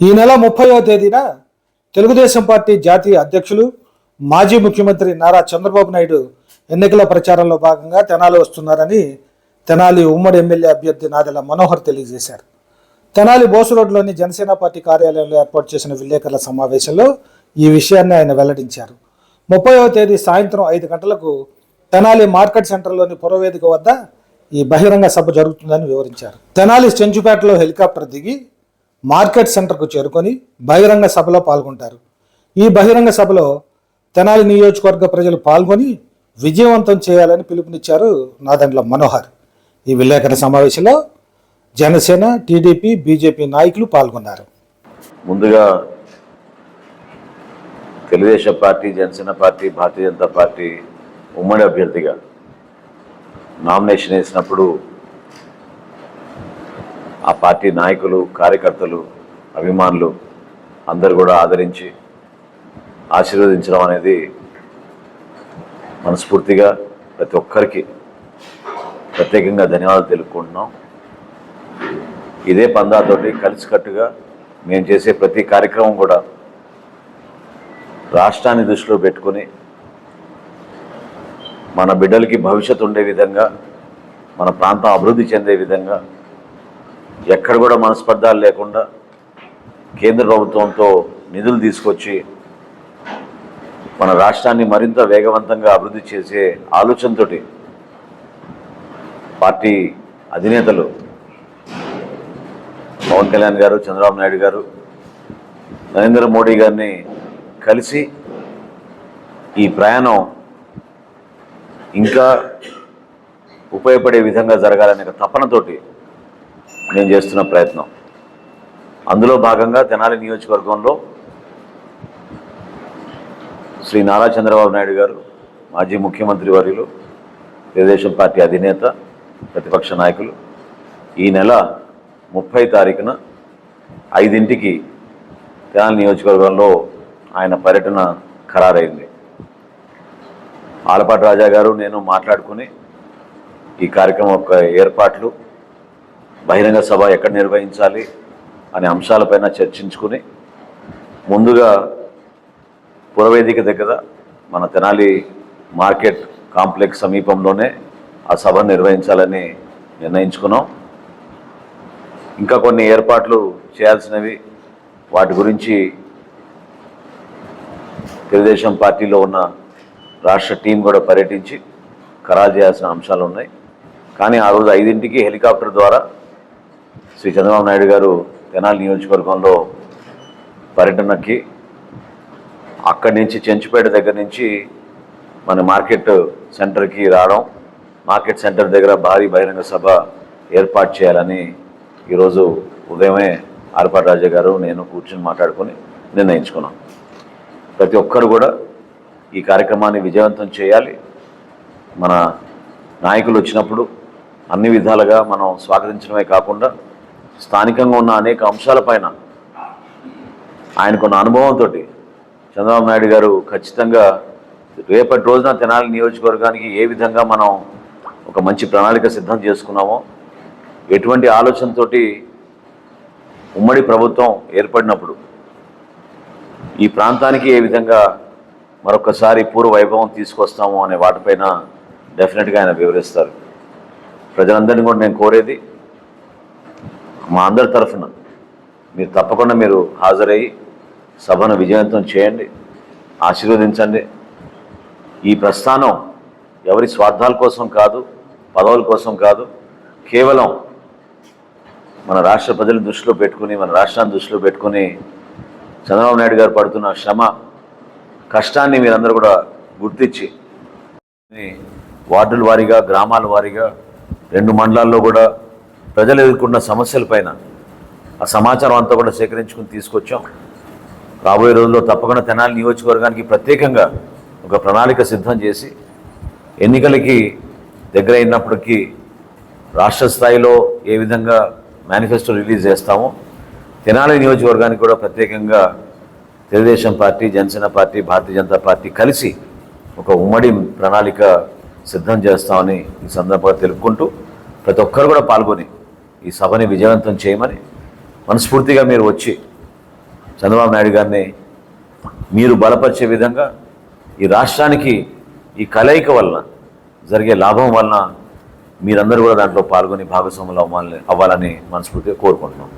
ఈ నెల ముప్పయో తేదీన తెలుగుదేశం పార్టీ జాతీయ అధ్యక్షులు మాజీ ముఖ్యమంత్రి నారా చంద్రబాబు నాయుడు ఎన్నికల ప్రచారంలో భాగంగా తెనాలి వస్తున్నారని తెనాలి ఉమ్మడి ఎమ్మెల్యే అభ్యర్థి నాదెల మనోహర్ తెలియజేశారు. తెనాలి బోసు రోడ్లోని జనసేన పార్టీ కార్యాలయంలో ఏర్పాటు చేసిన విలేకరుల సమావేశంలో ఈ విషయాన్ని ఆయన వెల్లడించారు. ముప్పైవ తేదీ సాయంత్రం ఐదు గంటలకు తెనాలి మార్కెట్ సెంటర్లోని పురవేదిక వద్ద ఈ బహిరంగ సభ జరుగుతుందని వివరించారు. తెనాలి చెంచుపేటలో హెలికాప్టర్ దిగి మార్కెట్ సెంటర్కు చేరుకొని బహిరంగ సభలో పాల్గొంటారు. ఈ బహిరంగ సభలో తెనాలి నియోజకవర్గ ప్రజలు పాల్గొని విజయవంతం చేయాలని పిలుపునిచ్చారు నాదండ్ల మనోహర్. ఈ విలేకరుల సమావేశంలో జనసేన టీడీపీ బీజేపీ నాయకులు పాల్గొన్నారు. ముందుగా Telugu Desam party Janasena party Bharatiya Janata party ఉమ్మడి అభ్యర్థిగా నామినేషన్ వేసినప్పుడు ఆ పార్టీ నాయకులు కార్యకర్తలు అభిమానులు అందరు కూడా ఆదరించి ఆశీర్వదించడం అనేది మనస్ఫూర్తిగా ప్రతి ఒక్కరికి ప్రత్యేకంగా ధన్యవాదాలు తెలుపుకుంటున్నాం. ఇదే పందాతోటి కలిసికట్టుగా మేము చేసే ప్రతి కార్యక్రమం కూడా రాష్ట్రాన్ని దృష్టిలో పెట్టుకుని మన బిడ్డలకి భవిష్యత్తు ఉండే విధంగా మన ప్రాంతం అభివృద్ధి చెందే విధంగా ఎక్కడ కూడా మనస్పర్ధాలు లేకుండా కేంద్ర ప్రభుత్వంతో నిధులు తీసుకొచ్చి మన రాష్ట్రాన్ని మరింత వేగవంతంగా అభివృద్ధి చేసే ఆలోచనతోటి పార్టీ అధినేతలు పవన్ కళ్యాణ్ గారు చంద్రబాబు నాయుడు గారు నరేంద్ర మోడీ గారిని కలిసి ఈ ప్రయాణం ఇంకా ఉపయోగపడే విధంగా జరగాలనే తపనతోటి నేను చేస్తున్న ప్రయత్నం. అందులో భాగంగా తెనాలి నియోజకవర్గంలో శ్రీ నారా చంద్రబాబు నాయుడు గారు మాజీ ముఖ్యమంత్రి వర్యులు తెలుగుదేశం పార్టీ అధినేత ప్రతిపక్ష నాయకులు ఈ నెల ముప్పై తారీఖున ఐదింటికి తెనాలి నియోజకవర్గంలో ఆయన పర్యటన ఖరారైంది. ఆలపాటి రాజా గారు నేను మాట్లాడుకుని ఈ కార్యక్రమం యొక్క ఏర్పాట్లు బహిరంగ సభ ఎక్కడ నిర్వహించాలి అనే అంశాలపైన చర్చించుకుని ముందుగా పురవేదిక దగ్గర మన తెనాలి మార్కెట్ కాంప్లెక్స్ సమీపంలోనే ఆ సభ నిర్వహించాలని నిర్ణయించుకున్నాం. ఇంకా కొన్ని ఏర్పాట్లు చేయాల్సినవి వాటి గురించి తెలుగుదేశం పార్టీలో ఉన్న రాష్ట్ర టీం కూడా పర్యటించి ఖరారు చేయాల్సిన అంశాలు ఉన్నాయి. కానీ ఆ రోజు ఐదింటికి హెలికాప్టర్ ద్వారా శ్రీ చంద్రబాబు నాయుడు గారు తెనాలి నియోజకవర్గంలో పర్యటనకి అక్కడి నుంచి చెంచుపేట దగ్గర నుంచి మన మార్కెట్ సెంటర్కి రావడం మార్కెట్ సెంటర్ దగ్గర భారీ బహిరంగ సభ ఏర్పాటు చేయాలని ఈరోజు ఉదయమే ఆర్పాటి రాజా గారు నేను కూర్చొని మాట్లాడుకొని నిర్ణయించుకున్నాం. ప్రతి ఒక్కరు కూడా ఈ కార్యక్రమాన్ని విజయవంతం చేయాలి. మన నాయకులు వచ్చినప్పుడు అన్ని విధాలుగా మనం స్వాగతించడమే కాకుండా స్థానికంగా ఉన్న అనేక అంశాలపైన ఆయనకున్న అనుభవంతో చంద్రబాబు నాయుడు గారు ఖచ్చితంగా రేపటి రోజున తెనాలి నియోజకవర్గానికి ఏ విధంగా మనం ఒక మంచి ప్రణాళిక సిద్ధం చేసుకున్నామో ఎటువంటి ఆలోచనతోటి ఉమ్మడి ప్రభుత్వం ఏర్పడినప్పుడు ఈ ప్రాంతానికి ఏ విధంగా మరొకసారి పూర్వ వైభవం తీసుకొస్తాము అనే వాటిపైన డెఫినెట్గా ఆయన వివరిస్తారు. ప్రజలందరినీ కూడా నేను కోరేది మా అందరి తరఫున మీరు తప్పకుండా మీరు హాజరయ్యి సభను విజయవంతం చేయండి ఆశీర్వదించండి. ఈ ప్రస్థానం ఎవరి స్వార్థాల కోసం కాదు పదవుల కోసం కాదు కేవలం మన రాష్ట్ర ప్రజల దృష్టిలో పెట్టుకుని మన రాష్ట్రాన్ని దృష్టిలో పెట్టుకుని చంద్రబాబు నాయుడు గారు పడుతున్న శ్రమ కష్టాన్ని మీరందరూ కూడా గుర్తించి వార్డుల వారీగా గ్రామాల వారీగా రెండు మండలాల్లో కూడా ప్రజలు ఎదుర్కొన్న సమస్యలపైన ఆ సమాచారం అంతా కూడా సేకరించుకుని తీసుకొచ్చాం. రాబోయే రోజుల్లో తప్పకుండా తెనాలి నియోజకవర్గానికి ప్రత్యేకంగా ఒక ప్రణాళిక సిద్ధం చేసి ఎన్నికలకి దగ్గర అయినప్పటికీ రాష్ట్ర స్థాయిలో ఏ విధంగా మేనిఫెస్టో రిలీజ్ చేస్తామో తెనాలి నియోజకవర్గానికి కూడా ప్రత్యేకంగా Telugu Desam party Janasena party Bharatiya Janata party కలిసి ఒక ఉమ్మడి ప్రణాళిక సిద్ధం చేస్తామని ఈ సందర్భంగా తెలుపుకుంటూ ప్రతి ఒక్కరు కూడా పాల్గొని ఈ సభని విజయవంతం చేయమని మనస్ఫూర్తిగా మీరు వచ్చి చంద్రబాబు నాయుడు గారిని మీరు బలపరిచే విధంగా ఈ రాష్ట్రానికి ఈ కలయిక వలన జరిగే లాభం వలన మీరందరూ కూడా దాంట్లో పాల్గొని భాగస్వాములు అవ్వాలని అవ్వాలని మనస్ఫూర్తిగా కోరుకుంటున్నాం.